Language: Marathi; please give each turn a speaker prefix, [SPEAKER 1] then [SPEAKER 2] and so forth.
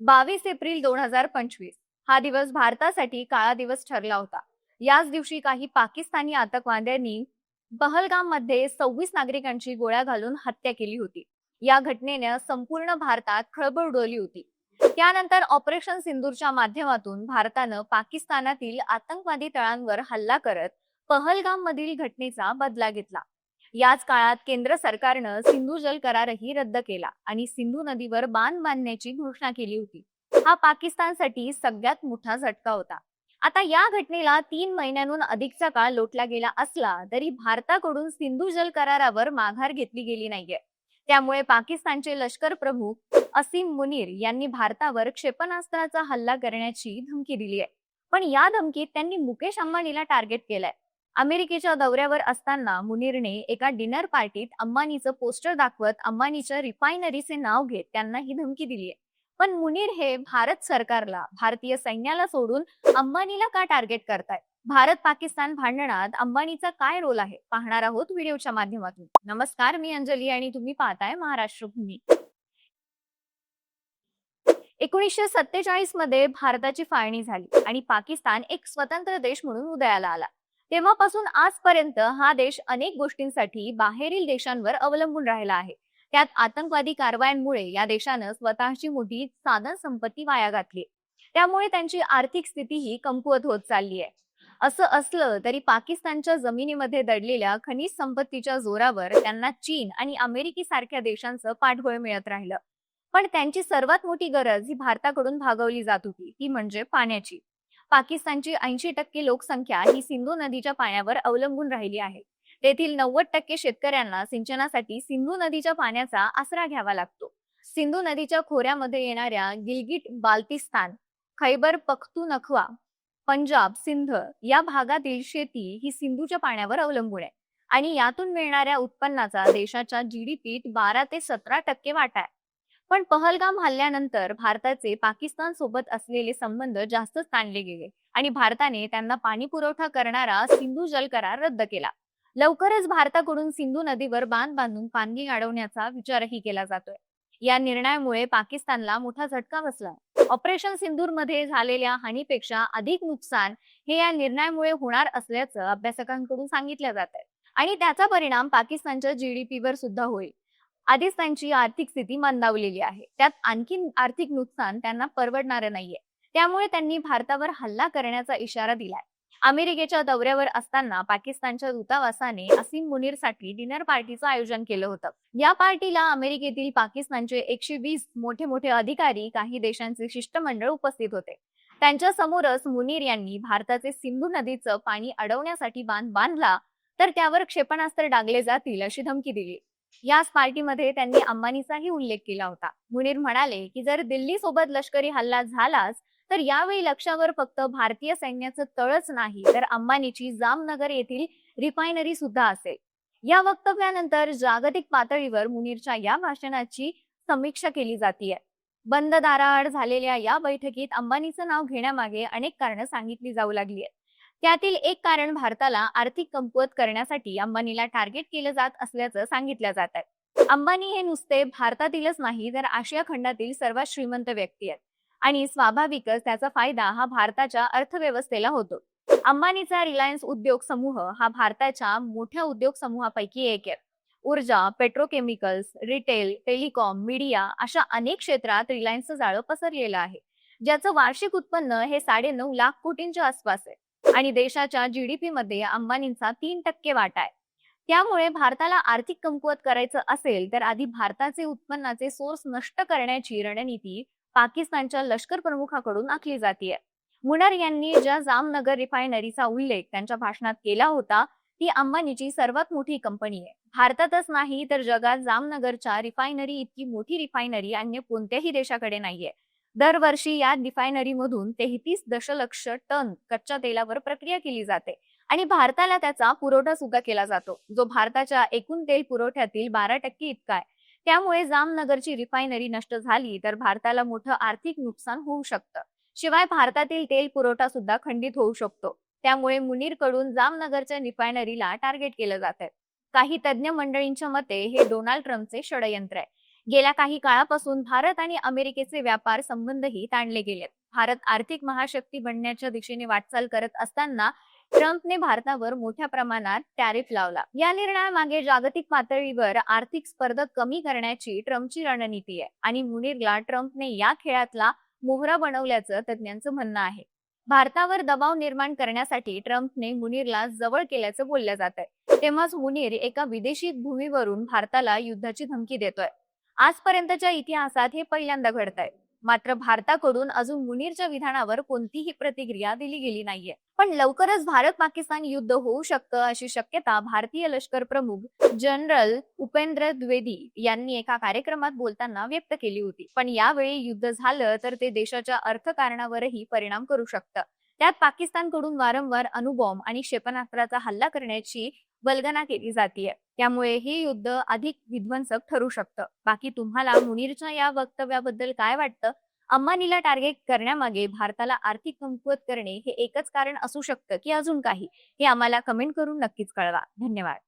[SPEAKER 1] बावीस एप्रिल दोन हजार पंचवीस. हा दिवस भारतासाठी काळा दिवस ठरला होता. याच दिवशी काही पाकिस्तानी आतंकवाद्यांनी पहलगाममध्ये सव्वीस नागरिकांची गोळ्या घालून हत्या केली होती. या घटनेने संपूर्ण भारतात खळबळ उडवली होती. त्यानंतर ऑपरेशन सिंदूरच्या माध्यमातून भारतानं पाकिस्तानातील आतंकवादी तळांवर हल्ला करत पहलगाम मधील घटनेचा बदला घेतला. याच काळात केंद्र सरकारनं सिंधू जल करारही रद्द केला आणि सिंधू नदीवर बांध बांधण्याची घोषणा केली होती. हा पाकिस्तानसाठी सगळ्यात मोठा झटका होता. आता या घटनेला तीन महिन्यांहून अधिकचा काळ लोटला गेला असला तरी भारताकडून सिंधू जल करारावर माघार घेतली गेली नाहीये. त्यामुळे पाकिस्तानचे लष्कर प्रमुख असीम मुनीर यांनी भारतावर क्षेपणास्त्राचा हल्ला करण्याची धमकी दिली आहे पण या धमकीत त्यांनी मुकेश अंबानीला टार्गेट केलंय. अमेरिकेच्या दौऱ्यावर असताना मुनीरने एका डिनर पार्टीत अंबानीचं पोस्टर दाखवत अंबानीच्या रिफायनरीचे नाव घेत त्यांना ही धमकी दिली आहे. पण मुनीर हे भारत सरकारला भारतीय सैन्याला सोडून अंबानीला का टार्गेट करताय भारत पाकिस्तान भांडणात अंबानीचा काय रोल आहे? पाहणार आहोत व्हिडिओच्या माध्यमातून. नमस्कार मी अंजली आणि तुम्ही पाहताय महाराष्ट्र भूमी एकोणीसशे सत्तेचाळीसमध्ये भारताची फाळणी झाली आणि पाकिस्तान एक स्वतंत्र देश म्हणून उदयाला आला. तेव्हापासून आजपर्यंत हा देश अनेक गोष्टींसाठी बाहेरील देशांवर अवलंबून राहिला आहे. त्यात आतंकवादी कारवायांमुळे या देशानं स्वतःची मोठी साधन संपत्ती वाया घातली. त्यामुळे त्यांची आर्थिक स्थितीही कमकुवत होत चालली आहे. असं असलं तरी पाकिस्तानच्या जमिनीमध्ये दडलेल्या खनिज संपत्तीच्या जोरावर त्यांना चीन आणि अमेरिकी सारख्या देशांचं पाठबळ मिळत राहिलं. पण त्यांची सर्वात मोठी गरज ही भारताकडून भागवली जात होती ती म्हणजे पाण्याची. पाकिस्तानची ऐंशी टक्के लोकसंख्या ही सिंधू नदीच्या पाण्यावर अवलंबून राहिली आहे. तेथील नव्वद टक्के शेतकऱ्यांना सिंचनासाठी सिंधू नदीच्या पाण्याचा आसरा घ्यावा लागतो. सिंधू नदीच्या खोऱ्यामध्ये येणाऱ्या गिलगिट बाल्तिस्तान खैबर पख्तूनख्वा पंजाब सिंध या भागातील शेती ही सिंधूच्या पाण्यावर अवलंबून आहे. आणि यातून मिळणाऱ्या उत्पन्नाचा देशाच्या जीडीपीत बारा ते सतरा टक्के वाटा आहे. पण पहलगाम हल्ल्यानंतर भारताचे पाकिस्तान सोबत असलेले संबंध जास्तच ताणले गेले आणि भारताने त्यांना पाणी पुरवठा करणारा सिंधू जल करार रद्द केला. लवकरच भारताकडून सिंधू नदीवर बांध बांधून पाणी अडवण्याचा विचारही केला जातोय. या निर्णयामुळे पाकिस्तानला मोठा झटका बसला. ऑपरेशन सिंधूरमध्ये झालेल्या हानीपेक्षा अधिक नुकसान हे या निर्णयामुळे होणार असल्याचं अभ्यासकांकडून सांगितलं जात आहे आणि त्याचा परिणाम पाकिस्तानच्या जीडीपीवर सुद्धा होईल. आधीच त्यांची आर्थिक स्थिती मंदावलेली आहे. त्यात आणखी आर्थिक नुकसान त्यांना परवडणारं नाहीये. त्यामुळे त्यांनी भारतावर हल्ला करण्याचा इशारा दिलाय. अमेरिकेच्या दौऱ्यावर असताना पाकिस्तानच्या दूतावासाने असीम मुनीरसाठी डिनर पार्टीचं आयोजन केलं होतं. या पार्टीला अमेरिकेतील पाकिस्तानचे एकशे वीस मोठे मोठे अधिकारी काही देशांचे शिष्टमंडळ उपस्थित होते. त्यांच्या समोरच मुनीर यांनी भारताचे सिंधू नदीचं पाणी अडवण्यासाठी बांध बांधला तर त्यावर क्षेपणास्त्र डागले जातील अशी धमकी दिली. याच पार्टीमध्ये त्यांनी अंबानीचाही उल्लेख केला होता. मुनीर म्हणाले की जर दिल्ली सोबत लष्करी हल्ला झालाच तर यावेळी लक्षावर फक्त भारतीय सैन्याचं तळच नाही तर अंबानीची जामनगर येथील रिफायनरी सुद्धा असेल. या वक्तव्यानंतर जागतिक पातळीवर मुनीरच्या या भाषणाची समीक्षा केली जातीये. बंद दाराआड झालेल्या या बैठकीत अंबानीचं नाव घेण्यामागे अनेक कारणं सांगितली जाऊ लागली आहेत त्यातील एक कारण भारताला आर्थिक कमकुवत करण्यासाठी अंबानीला टार्गेट केलं जात असल्याचं सांगितलं जात आहे. अंबानी हे नुसते भारतातीलच नाही तर आशिया खंडातील सर्वात श्रीमंत व्यक्ती आहेत. आणि स्वाभाविकच त्याचा फायदा हा भारताच्या अर्थव्यवस्थेला होतो. अंबानीचा रिलायन्स उद्योग समूह हा भारताच्या मोठ्या उद्योग समूहापैकी एक आहे. ऊर्जा पेट्रोकेमिकल्स रिटेल टेलिकॉम मीडिया अशा अनेक क्षेत्रात रिलायन्सचं जाळं पसरलेलं आहे. ज्याचं वार्षिक उत्पन्न हे साडे नऊ लाख कोटींच्या आसपास आहे. आणि देशाच्या जीडीपी मध्ये अंबानींचा तीन टक्के वाटा आहे. त्यामुळे भारताला आर्थिक कमकुवत करायचं असेल तर आधी भारताचे उत्पन्नाचे सोर्स नष्ट करण्याची रणनीती पाकिस्तानच्या लष्कर प्रमुखाकडून आखली जाते मुनर यांनी ज्या जामनगर रिफायनरीचा उल्लेख त्यांच्या भाषणात केला होता ती अंबानीची सर्वात मोठी कंपनी आहे. भारतातच नाही तर जगात जामनगरच्या रिफायनरी इतकी मोठी रिफायनरी अन्य कोणत्याही देशाकडे नाहीये. दरवर्षी या रिफायनरीमधून तेहतीस दशलक्ष टन कच्च्या तेलावर प्रक्रिया केली जाते आणि भारताला त्याचा पुरवठा सुद्धा केला जातो. जो भारताच्या एकूण तेल पुरवठ्यातील बारा टक्के इतका आहे. त्यामुळे जामनगरची रिफायनरी नष्ट झाली तर भारताला मोठं आर्थिक नुकसान होऊ शकतं. शिवाय भारतातील तेल पुरवठा सुद्धा खंडित होऊ शकतो. त्यामुळे मुनीरकडून जामनगरच्या रिफायनरीला टार्गेट केलं जात आहे काही तज्ज्ञ मंडळींच्या मते हे डोनाल्ड ट्रम्पचे षडयंत्र आहे. गेल्या काही काळापासून भारत आणि अमेरिकेचे व्यापार संबंधही ताणले गेलेत. भारत आर्थिक महाशक्ती बनण्याच्या दिशेने वाटचाल करत असताना ट्रम्पने भारतावर मोठ्या प्रमाणात टॅरिफ लावला. या निर्णयामागे जागतिक पातळीवर आर्थिक स्पर्धा कमी करण्याची ट्रम्पची रणनीती आहे आणि मुनीरला ट्रम्पने या खेळातला मोहरा बनवल्याचं तज्ज्ञांचं म्हणणं आहे. भारतावर दबाव निर्माण करण्यासाठी ट्रम्पने मुनीरला जवळ केल्याचं बोललं जात आहे तेव्हाच मुनीर एका विदेशी भूमीवरून भारताला युद्धाची धमकी देतोय. आजपर्यंतच्या इतिहासात हे पहिल्यांदा घडत आहे मात्र भारताकडून अजून मुनीरच्या विधानावर कोणतीही प्रतिक्रिया दिली गेली नाहीये. पण लवकरच भारत पाकिस्तान युद्ध होऊ शकतं अशी शक्यता भारतीय लष्कर प्रमुख जनरल उपेंद्र द्विवेदी यांनी एका कार्यक्रमात बोलताना व्यक्त केली होती. पण यावेळी युद्ध झालं तर ते देशाच्या अर्थकारणावरही परिणाम करू शकतं. त्यात पाकिस्तानकडून वारंवार अणुबॉम्ब आणि क्षेपणास्त्राचा हल्ला करण्याची वल्गना केली जाते त्यामुळे हे युद्ध अधिक विध्वंसक ठरू शकतं. बाकी तुम्हाला मुनीरच्या या वक्तव्याबद्दल काय वाटतं? अंबानीला टार्गेट करण्यामागे भारताला आर्थिक कमकुवत करणे हे एकच कारण असू शकतं की अजून काही? हे आम्हाला कमेंट करून नक्कीच कळवा. धन्यवाद.